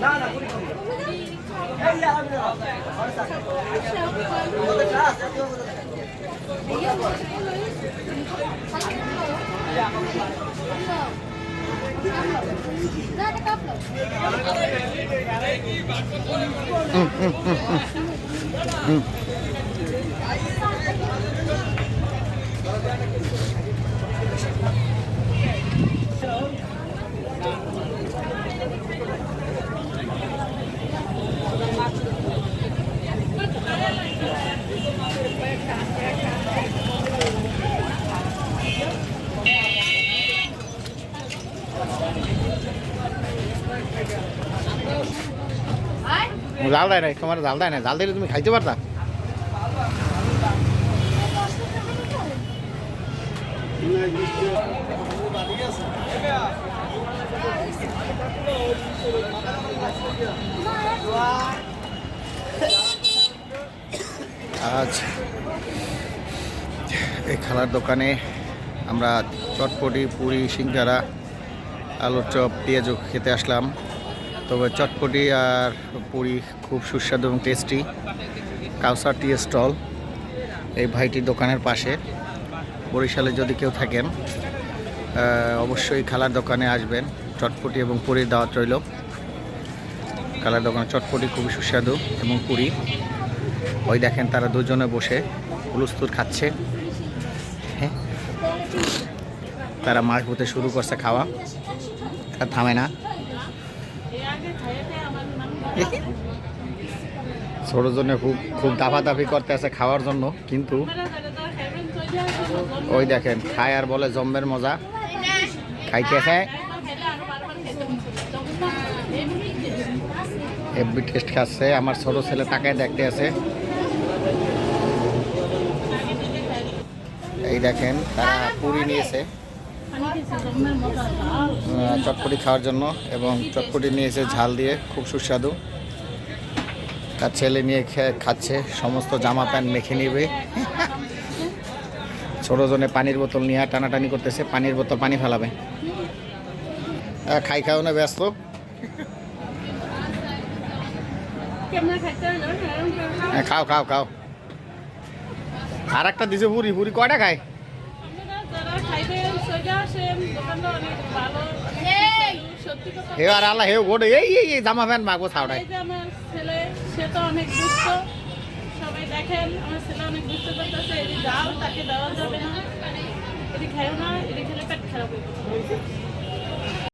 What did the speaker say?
না না কুড়ি হুম। হুম হুম হুম। জাল দেয় নাই, তোমার জাল দেয় না জাল দিলে তুমি খাইতে পারতা? আজ এই খেলার দোকানে আমরা চটপটি, পুরি, সিঙ্গারা, আলুর চপ পেঁয়াজ খেতে আসলাম। তবে চটপটি আর পুরি খুব সুস্বাদু এবং টেস্টি কাউসার টি স্টল এই ভাইটির দোকানের পাশে। বরিশালে যদি কেউ থাকেন অবশ্যই খালার দোকানে আসবেন। চটপটি এবং পুরীর দাওয়াত রইল। খালার দোকানে চটপটি খুবই সুস্বাদু এবং পুরি। ওই দেখেন তারা দুজনে বসে হুলুস্তুর খাচ্ছে। হ্যাঁ? তারা মাছ হতে শুরু করছে খাওয়া। আর থামে না। ছোট জন্য খুব খুব দাফাদাফি করতে আছে খাওয়ার জন্য, কিন্তু ওই দেখেন, খায় আর বলে জম্বের মজা। খাইতেছে। এফবি টেস্ট খাচ্ছে, আমার ছোট ছেলে তাকে দেখতে আছে। এই দেখেন, তারা পুরি নিয়েছে। চটপটি খাওয়ার জন্য এবং চটপটি নিয়েছে ঝাল দিয়ে খুব সুস্বাদু। তার ছেলে নিয়ে খাচ্ছে সমস্ত জামা প্যান্ট মেখে নেবে। ছোট জনে পানির বোতল নিয়ে টানাটানি করতেছে পানির বোতল পানি ফেলাবে। খাই খাও না ব্যস্ত। হ্যাঁ, খাও খাও খাও। আর একটা দিছে পুরি পুরি কয়টা খায়? হে আর আল্লাহ হে গোড এই এই এই জামা প্যান্ট মাগো আমার ছেলে সে তো অনেক দুষ্ট। সবাই দেখেন আমার ছেলে অনেক দুষ্ট করতেছে। এটি দাও তাকে দেওয়া যাবে না। এটি খাইও না এটি খেলে পেট খারাপ হয়ে।